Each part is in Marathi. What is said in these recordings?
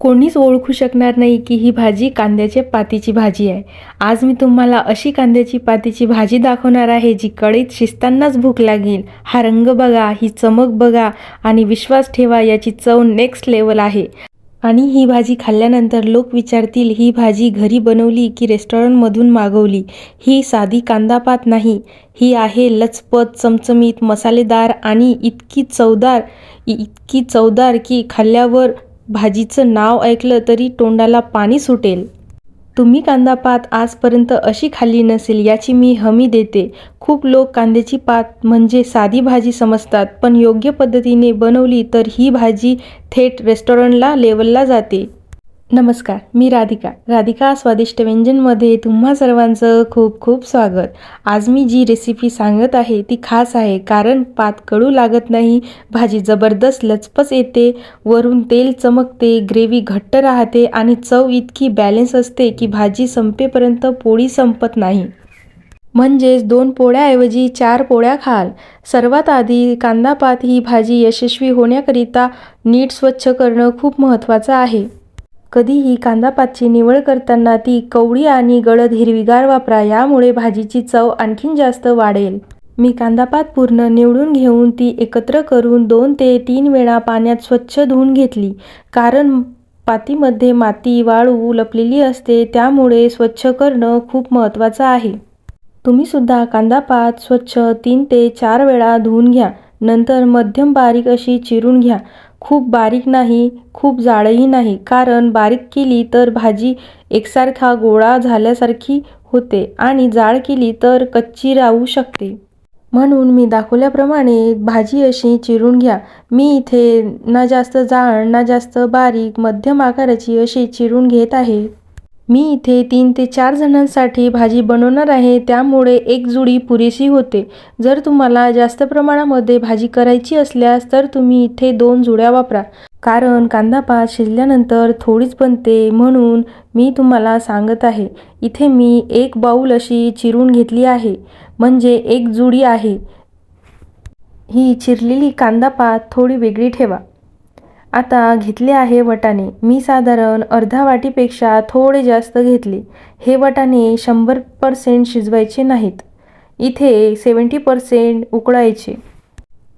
कोणीच ओळखू शकणार नाही की ही भाजी कांद्याच्या पातीची भाजी आहे. आज मी तुम्हाला अशी कांद्याची पातीची भाजी दाखवणार आहे जी कढईत शिजतानाच भूक लागेल. हा रंग बघा ही चमक बघा आणि विश्वास ठेवा याची चव नेक्स्ट लेवल आहे. आणि ही भाजी खाल्ल्यानंतर लोक विचारतील ही भाजी घरी बनवली की रेस्टॉरंटमधून मागवली? ही साधी कांदापात नाही. ही आहे लचपत चमचमीत मसालेदार आणि इतकी चवदार इतकी चवदार की खाल्ल्यावर भाजीचं नाव ऐकलं तरी तोंडाला पाणी सुटेल. तुम्ही कांदापात आजपर्यंत अशी खाल्ली नसेल याची मी हमी देते. खूप लोक कांद्याची पात म्हणजे साधी भाजी समजतात पण योग्य पद्धतीने बनवली तर ही भाजी थेट रेस्टॉरंटला लेवलला जाते. नमस्कार मी राधिका. राधिका स्वादिष्ट व्यंजनमध्ये तुम्हा सर्वांचं खूप खूप स्वागत. आज मी जी रेसिपी सांगत आहे ती खास आहे. कारण पात कडू लागत नाही भाजी जबरदस्त लचपच येते वरून तेल चमकते ग्रेव्ही घट्ट राहते आणि चव इतकी बॅलन्स असते की भाजी संपेपर्यंत पोळी संपत नाही. म्हणजेच दोन पोळ्याऐवजी चार पोळ्या खाल. सर्वात आधी कांदापात ही भाजी यशस्वी होण्याकरिता नीट स्वच्छ करणं खूप महत्त्वाचं आहे. कधीही कांदापातची निवड करताना ती कवळी आणि गडद हिरवीगार वापरा यामुळे भाजीची चव आणखीन जास्त वाढेल. मी कांदापात पूर्ण निवडून घेऊन ती एकत्र करून दोन ते तीन वेळा पाण्यात स्वच्छ धुवून घेतली. कारण पातीमध्ये माती वाळू लपलेली असते त्यामुळे स्वच्छ करणं खूप महत्त्वाचं आहे. तुम्ही सुद्धा कांदापात स्वच्छ तीन ते चार वेळा धुवून घ्या. नंतर मध्यम बारीक अशी चिरून घ्या. खूप बारीक नाही खूप जाडही नाही. कारण बारीक केली तर भाजी एकसारखा गोळा झाल्यासारखी होते आणि जाड केली तर कच्ची राहू शकते. म्हणून मी दाखवल्याप्रमाणे भाजी अशी चिरून घ्या. मी इथे ना जास्त जाड ना जास्त बारीक मध्यम आकाराची अशी चिरून घेत आहे. मी इथे तीन ते चार जणांसाठी भाजी बनवणार आहे त्यामुळे एक जुडी पुरेशी होते. जर तुम्हाला जास्त प्रमाणामध्ये भाजी करायची असल्यास तर तुम्ही इथे दोन जुड्या वापरा. कारण कांदापात शिजल्यानंतर थोडीच बनते म्हणून मी तुम्हाला सांगत आहे. इथे मी एक बाऊल अशी चिरून घेतली आहे. म्हणजे एक जुडी आहे. ही चिरलेली कांदापात थोडी वेगळी ठेवा. आता घेतले आहे वटाणे. मी साधारण अर्धा वाटीपेक्षा थोडे जास्त घेतले. हे वटाणे शंभर पर्सेंट शिजवायचे नाहीत. इथे सेवन्टी पर्सेंट उकळायचे.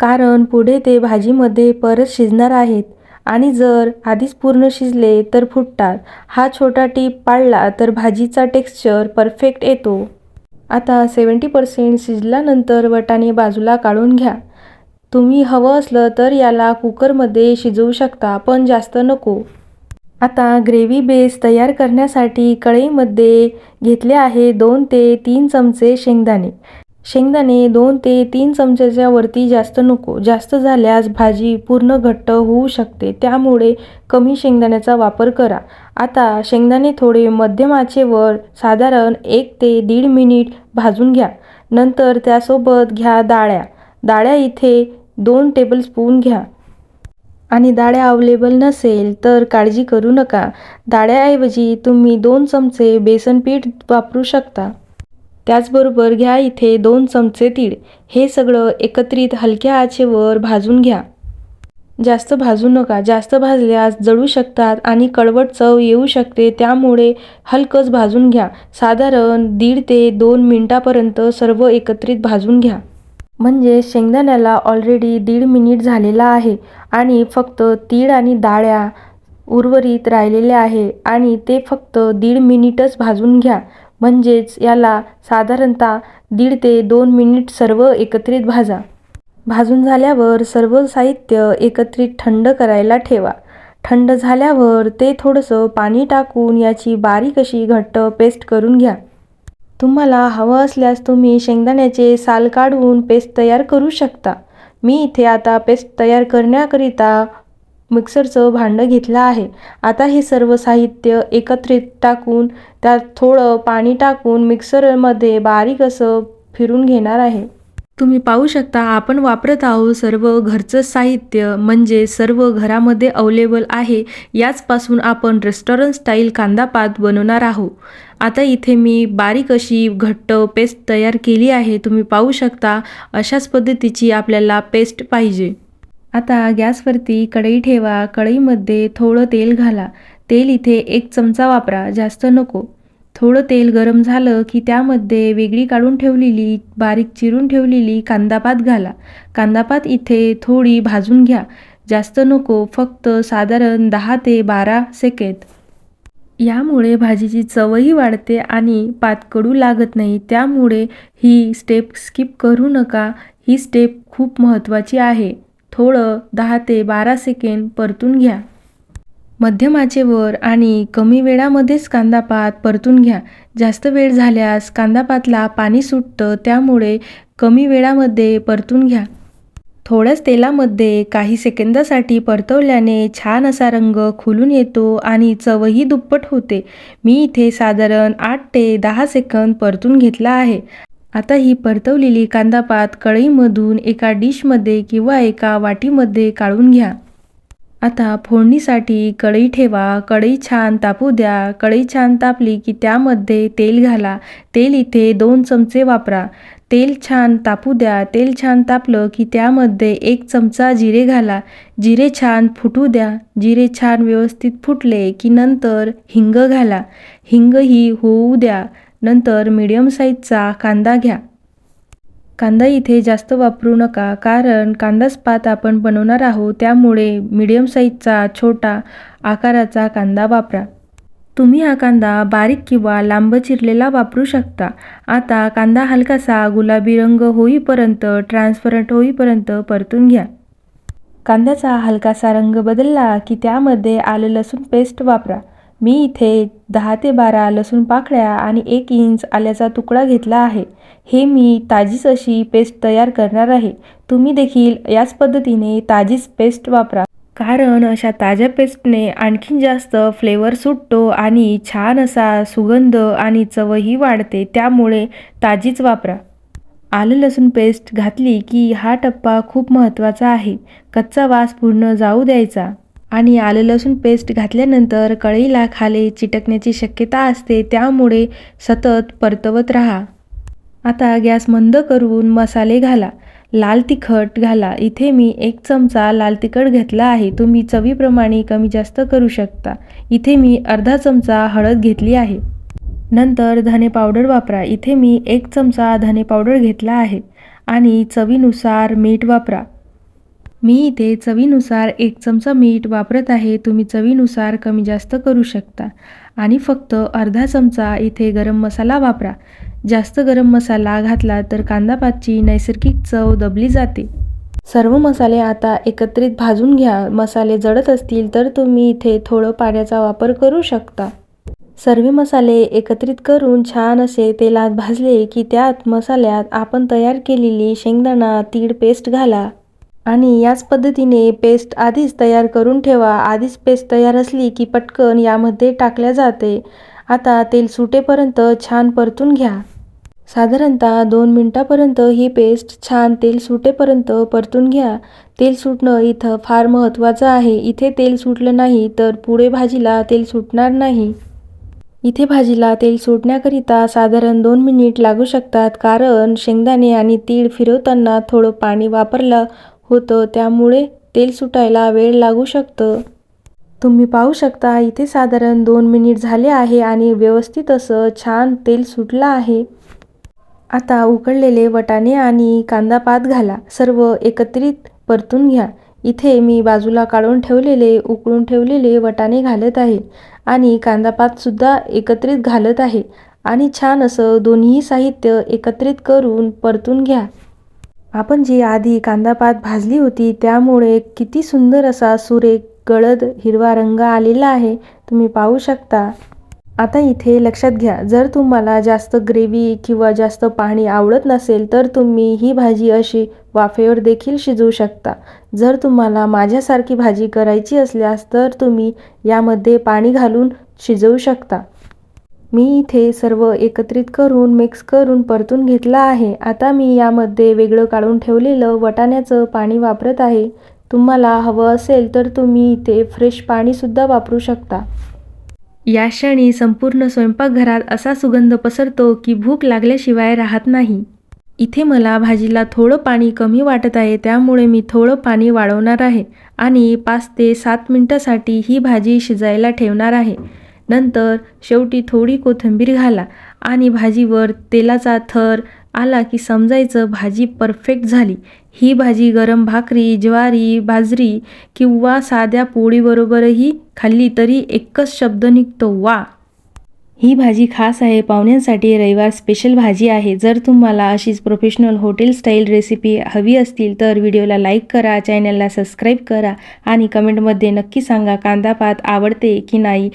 कारण पुढे ते भाजीमध्ये परत शिजणार आहेत आणि जर आधीच पूर्ण शिजले तर फुटतात. हा छोटा टीप पाळला तर भाजीचा टेक्स्चर परफेक्ट येतो. आता सेवन्टी पर्सेंट शिजल्यानंतर वटाणे बाजूला काढून घ्या. तुम्ही हवं असलं तर याला कुकरमध्ये शिजवू शकता पण जास्त नको. आता ग्रेव्ही बेस तयार करण्यासाठी कढईमध्ये घेतले आहे दोन ते तीन चमचे शेंगदाणे. शेंगदाणे दोन ते तीन चमच्याच्या वरती जास्त नको जास्त झाल्यास भाजी पूर्ण घट्ट होऊ शकते त्यामुळे कमी शेंगदाण्याचा वापर करा. आता शेंगदाणे थोडे मध्यम आचेवर साधारण एक ते दीड मिनिट भाजून घ्या. नंतर त्यासोबत घ्या डाळ्या. डाळ्या इथे दोन टेबलस्पून घ्या. आणि डाळ्या अवेलेबल नसेल तर काळजी करू नका. डाळ्याऐवजी तुम्ही दोन चमचे बेसन पीठ वापरू शकता. त्याचबरोबर घ्या इथे दोन चमचे तीळ. हे सगळं एकत्रित हलक्या आचेवर भाजून घ्या. जास्त भाजू नका. जास्त भाजल्यास जळू शकतात आणि कडवट चव येऊ शकते. त्यामुळे हलकंच भाजून घ्या. साधारण दीड ते दोन मिनटापर्यंत सर्व एकत्रित भाजून घ्या. म्हणजे शेंगदाण्याला ऑलरेडी दीड मिनिट झालेला आहे आणि फक्त तीळ आणि डाळ्या उर्वरित राहिलेले आहे आणि ते फक्त दीड मिनिटच भाजून घ्या. म्हणजेच याला साधारणतः दीड ते दोन मिनिट सर्व एकत्रित भाजा. भाजून झाल्यावर सर्व साहित्य एकत्रित थंड करायला ठेवा. थंड झाल्यावर ते थोडंसं पाणी टाकून याची बारीक अशी घट्ट पेस्ट करून घ्या. तुम्हाला हवं असल्यास तुम्ही शेंगदाण्याचे साल काढून पेस्ट तयार करू शकता. मी इथे आता पेस्ट तयार करण्याकरिता मिक्सरचं भांडं घेतलं आहे. आता हे सर्व साहित्य एकत्रित टाकून त्यात थोडं पाणी टाकून मिक्सरमध्ये बारीक असं फिरून घेणार आहे. तुम्ही पाहू शकता आपण वापरत आहोत सर्व घरचं साहित्य म्हणजे सर्व घरामध्ये अवेलेबल आहे. याचपासून आपण रेस्टॉरंट स्टाईल कांदापात बनवणार आहोत. आता इथे मी बारीक अशी घट्ट पेस्ट तयार केली आहे. तुम्ही पाहू शकता अशाच पद्धतीची आपल्याला पेस्ट पाहिजे. आता गॅसवरती कढई ठेवा. कढईमध्ये थोडं तेल घाला. तेल इथे एक चमचा वापरा. जास्त नको. थोडं तेल गरम झालं की त्यामध्ये वेगळी काढून ठेवलेली बारीक चिरून ठेवलेली कांदापात घाला. कांदापात इथे थोडी भाजून घ्या. जास्त नको फक्त साधारण दहा ते बारा सेकेंद. यामुळे भाजीची चवही वाढते आणि पात कडू लागत नाही. त्यामुळे ही स्टेप स्किप करू नका. ही स्टेप खूप महत्त्वाची आहे. थोडं दहा ते बारा सेकेंड परतून घ्या. मध्यम आचेवर आणि कमी वेळामध्येच कांदापात परतून घ्या. जास्त वेळ झाल्यास कांदापातला पाणी सुटतं त्यामुळे कमी वेळामध्ये परतून घ्या. थोड्याच तेलामध्ये काही सेकंदासाठी परतवल्याने छान असा रंग खुलून येतो आणि चवही दुप्पट होते. मी इथे साधारण आठ ते दहा सेकंद परतून घेतला आहे. आता ही परतवलेली कांदापात कढईमधून एका डिशमध्ये किंवा एका वाटीमध्ये काढून घ्या. आता फोडणीसाठी कढई ठेवा कढई छान तापू द्या. कढई छान तापली की त्यामध्ये तेल घाला. तेल इथे दोन चमचे वापरा. तेल छान तापू द्या. तेल छान तापलं की त्यामध्ये एक चमचा जिरे घाला. जिरे छान फुटू द्या. जिरे छान व्यवस्थित फुटले की नंतर हिंग घाला. हिंग ही होऊ द्या. नंतर मीडियम साईजचा कांदा घ्या. कांदा इथे जास्त वापरू नका कारण कांदाच पात आपण बनवणार आहोत त्यामुळे मीडियम साईजचा छोटा आकाराचा कांदा वापरा. तुम्ही हा कांदा बारीक किंवा लांब चिरलेला वापरू शकता. आता कांदा हलकासा गुलाबी रंग होईपर्यंत ट्रान्सपरंट होईपर्यंत परतून घ्या. कांद्याचा हलकासा रंग बदलला की त्यामध्ये आलं लसूण पेस्ट वापरा. मी इथे दहा ते बारा लसूण पाकळ्या आणि एक इंच आल्याचा तुकडा घेतला आहे. हे मी ताजीच अशी पेस्ट तयार करणार आहे. तुम्ही देखील याच पद्धतीने ताजीच पेस्ट वापरा. कारण अशा ताज्या पेस्टने आणखीन जास्त फ्लेवर सुटतो आणि छान असा सुगंध आणि चवही वाढते त्यामुळे ताजीच वापरा. आलं लसूण पेस्ट घातली की हा टप्पा खूप महत्त्वाचा आहे. कच्चा वास पूर्ण जाऊ द्यायचा. आणि आलं लसूण पेस्ट घातल्यानंतर कढईला खाली चिटकण्याची शक्यता असते त्यामुळे सतत परतवत राहा. आता गॅस मंद करून मसाले घाला. लाल तिखट घाला. इथे मी एक चमचा लाल तिखट घेतला आहे. तुम्ही चवीप्रमाणे कमी जास्त करू शकता. इथे मी अर्धा चमचा हळद घेतली आहे. नंतर धने पावडर वापरा. इथे मी एक चमचा धने पावडर घेतला आहे. आणि चवीनुसार मीठ वापरा. मी इथे चवीनुसार एक चमचा मीठ वापरत आहे तुम्ही चवीनुसार कमी जास्त करू शकता. आणि फक्त अर्धा चमचा इथे गरम मसाला वापरा. जास्त गरम मसाला घातला तर कांदापातची नैसर्गिक चव दबली जाते. सर्व मसाले आता एकत्रित भाजून घ्या. मसाले जळत असतील तर तुम्ही इथे थोडं पाण्याचा वापर करू शकता. सर्व मसाले एकत्रित करून छान असे तेलात भाजले की त्यात मसाल्यात आपण तयार केलेली शेंगदाणा तीळ पेस्ट घाला. आणि याच पद्धतीने पेस्ट आधीच तयार करून ठेवा. आधीच पेस्ट तयार असली की पटकन यामध्ये टाकल्या जाते. आता तेल सुटेपर्यंत छान परतून घ्या. साधारणतः दोन मिनटापर्यंत ही पेस्ट छान तेल सुटेपर्यंत परतून घ्या. तेल सुटणं इथं फार महत्त्वाचं आहे. इथे तेल सुटलं नाही तर पुढे भाजीला तेल सुटणार नाही. इथे भाजीला तेल सुटण्याकरिता साधारण दोन मिनिट लागू शकतात कारण शेंगदाणे आणि तीळ फिरवताना थोडं पाणी वापरलं होतं त्यामुळे तेल सुटायला वेळ लागू शकतं. तुम्ही पाहू शकता इथे साधारण दोन मिनिट झाले आहे आणि व्यवस्थित असं छान तेल सुटलं आहे. आता उकळलेले वटाणे आणि कांदा पात घाला. सर्व एकत्रित परतून घ्या. इथे मी बाजूला काढून ठेवलेले उकळून ठेवलेले वटाणे घालत आहे आणि कांदापातसुद्धा एकत्रित घालत आहे. आणि छान असं दोन्ही साहित्य एकत्रित करून परतून घ्या. आपण जी आधी कांदापात भाजली होती त्यामुळे किती सुंदर असा सुरेख गळद हिरवा रंग आलेला आहे तुम्ही पाहू शकता. आता इथे लक्षात घ्या जर तुम्हाला जास्त ग्रेव्ही किंवा जास्त पाणी आवडत नसेल तर तुम्ही ही भाजी अशी वाफेवर देखील शिजवू शकता. जर तुम्हाला माझ्यासारखी भाजी करायची असल्यास तर तुम्ही यामध्ये पाणी घालून शिजवू शकता. मी इथे सर्व एकत्रित करून मिक्स करून परतून घेतला आहे. आता मी यामध्ये वेगळं काढून ठेवलेलं वटाण्याचं पाणी वापरत आहे. तुम्हाला हवं असेल तर तुम्ही इथे फ्रेश पाणीसुद्धा वापरू शकता. या क्षणी संपूर्ण स्वयंपाकघरात असा सुगंध पसरतो की भूक लागल्याशिवाय राहत नाही. इथे मला भाजीला थोडं पाणी कमी वाटत आहे त्यामुळे मी थोडं पाणी वाढवणार आहे आणि पाच ते सात मिनटासाठी ही भाजी शिजायला ठेवणार आहे. नंतर शेवटी थोडी कोथिंबीर घाला आणि भाजीवर तेलाचा थर आला की समजायचं भाजी परफेक्ट झाली. ही भाजी गरम भाकरी ज्वारी बाजरी किंवा साध्या पोळीबरोबरही खाल्ली तरी एकच शब्द निघतो वा! ही भाजी खास आहे पाहुण्यांसाठी. रविवार स्पेशल भाजी आहे. जर तुम्हाला अशीच प्रोफेशनल हॉटेल स्टाईल रेसिपी हवी असतील तर व्हिडिओला लाईक करा चॅनलला सबस्क्राईब करा आणि कमेंटमध्ये नक्की सांगा कांदा पात आवडते की नाही?